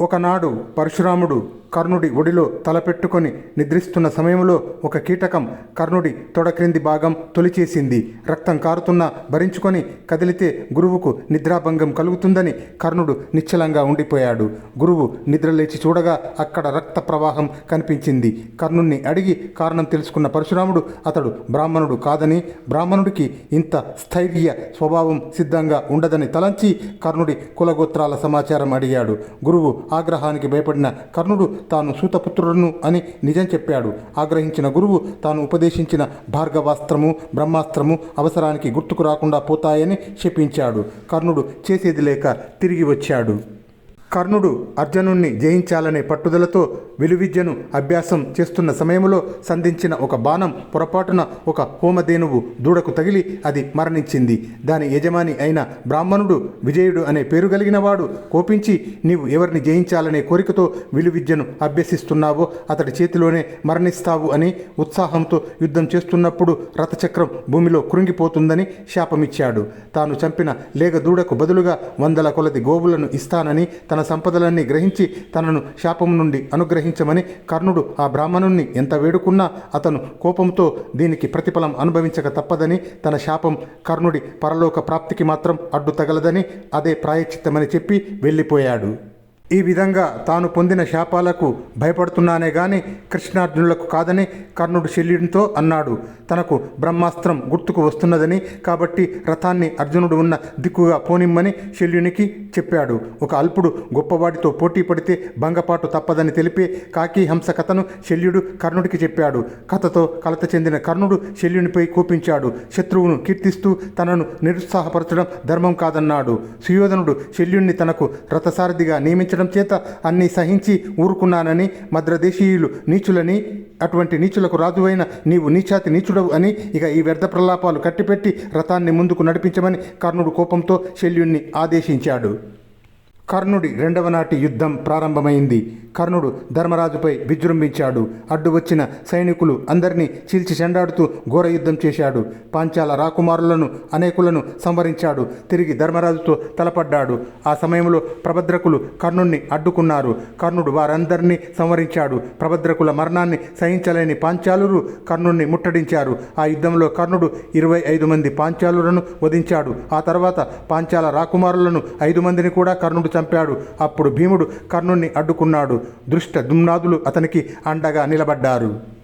ఒకనాడు పరశురాముడు కర్ణుడి ఒడిలో తలపెట్టుకొని నిద్రిస్తున్న సమయంలో ఒక కీటకం కర్ణుడి తొడ క్రింది భాగం తొలిచేసింది. రక్తం కారుతున్నా భరించుకొని కదిలితే గురువుకు నిద్రాభంగం కలుగుతుందని కర్ణుడు నిశ్చలంగా ఉండిపోయాడు. గురువు నిద్రలేచి చూడగా అక్కడ రక్త ప్రవాహం కనిపించింది. కర్ణుణ్ణి అడిగి కారణం తెలుసుకున్న పరశురాముడు అతడు బ్రాహ్మణుడు కాదని బ్రాహ్మణుడికి ఇంత స్థైర్య స్వభావం సిద్ధంగా ఉండదని తలంచి కర్ణుడి కులగోత్రాల సమాచారం అడిగాడు. గురువు ఆగ్రహానికి భయపడిన కర్ణుడు తాను సూతపుత్రుడును అని నిజం చెప్పాడు. ఆగ్రహించిన గురువు తాను ఉపదేశించిన భార్గవాస్త్రము బ్రహ్మాస్త్రము అవసరానికి గుర్తుకు రాకుండా పోతాయని శపించాడు కర్ణుడు చేసేది లేక తిరిగి వచ్చాడు. కర్ణుడు అర్జునుణ్ణి జయించాలనే పట్టుదలతో విలువిద్యను అభ్యాసం చేస్తున్న సమయంలో సంధించిన ఒక బాణం పొరపాటున ఒక హోమధేనువు దూడకు తగిలి అది మరణించింది. దాని యజమాని అయిన బ్రాహ్మణుడు విజయుడు అనే పేరు కలిగిన వాడు కోపించి నీవు ఎవరిని జయించాలనే కోరికతో విలువిద్యను అభ్యసిస్తున్నావో అతడి చేతిలోనే మరణిస్తావు అని ఉత్సాహంతో యుద్ధం చేస్తున్నప్పుడు రథచక్రం భూమిలో కృంగిపోతుందని శాపమిచ్చాడు. తాను చంపిన లేగ దూడకు బదులుగా వందల కొలది గోవులను ఇస్తానని తన సంపదలన్నీ గ్రహించి తనను శాపం నుండి అనుగ్రహించమని కర్ణుడు ఆ బ్రాహ్మణుణ్ణి ఎంత వేడుకున్నా అతను కోపంతో దీనికి ప్రతిఫలం అనుభవించక తప్పదని తన శాపం కర్ణుడి పరలోక ప్రాప్తికి మాత్రం అడ్డు తగలదని అదే ప్రాయశ్చిత్తమని చెప్పి వెళ్ళిపోయాడు. ఈ విధంగా తాను పొందిన శాపాలకు భయపడుతున్నానే గాని కృష్ణార్జునులకు కాదని కర్ణుడు శల్యునితో అన్నాడు. తనకు బ్రహ్మాస్త్రం గుర్తుకు వస్తున్నదని కాబట్టి రథాన్ని అర్జునుడు ఉన్న దిక్కుగా పోనిమ్మని శల్యునికి చెప్పాడు. ఒక అల్పుడు గొప్పవాడితో పోటీ పడితే భంగపాటు తప్పదని తెలిపే కాకి హంస కథను శల్యుడు కర్ణుడికి చెప్పాడు. కథతో కలత చెందిన కర్ణుడు శల్యునిపై కోపించాడు. శత్రువును కీర్తిస్తూ తనను నిరుత్సాహపరచడం ధర్మం కాదన్నాడు. సుయోధనుడు శల్యుణ్ణి తనకు రథసారథిగా నియమించడం చేత అన్ని సహించి ఊరుకున్నానని మద్రదేశీయులు నీచులని అటువంటి నీచులకు రాజువైన నీవు నీచాతి నీచుడవు అని ఇక ఈ వ్యర్థ ప్రలాపాలు కట్టిపెట్టి రథాన్ని ముందుకు నడిపించమని కర్ణుడు కోపంతో శల్యుణ్ణి ఆదేశించాడు. కర్ణుడి రెండవ నాటి యుద్ధం ప్రారంభమైంది. కర్ణుడు ధర్మరాజుపై విజృంభించాడు. అడ్డు వచ్చిన సైనికులు అందరినీ చీల్చి చెండాడుతూ ఘోర యుద్ధం చేశాడు. పాంచాల రాకుమారులను అనేకులను సంవరించాడు తిరిగి ధర్మరాజుతో తలపడ్డాడు. ఆ సమయంలో ప్రభద్రకులు కర్ణుణ్ణి అడ్డుకున్నారు. కర్ణుడు వారందరినీ సంవరించాడు ప్రభద్రకుల మరణాన్ని సహించలేని పాంచాలురు కర్ణుణ్ణి ముట్టడించారు. ఆ యుద్ధంలో కర్ణుడు ఇరవై ఐదు మంది పాంచాలులను వధించాడు. ఆ తర్వాత పాంచాల రాకుమారులను ఐదు మందిని కూడా కర్ణుడు చంపాడు. అప్పుడు భీముడు కర్ణుణ్ణి అడ్డుకున్నాడు. దృష్ట దుమ్నాదులు అతనికి అండగా నిలబడ్డారు.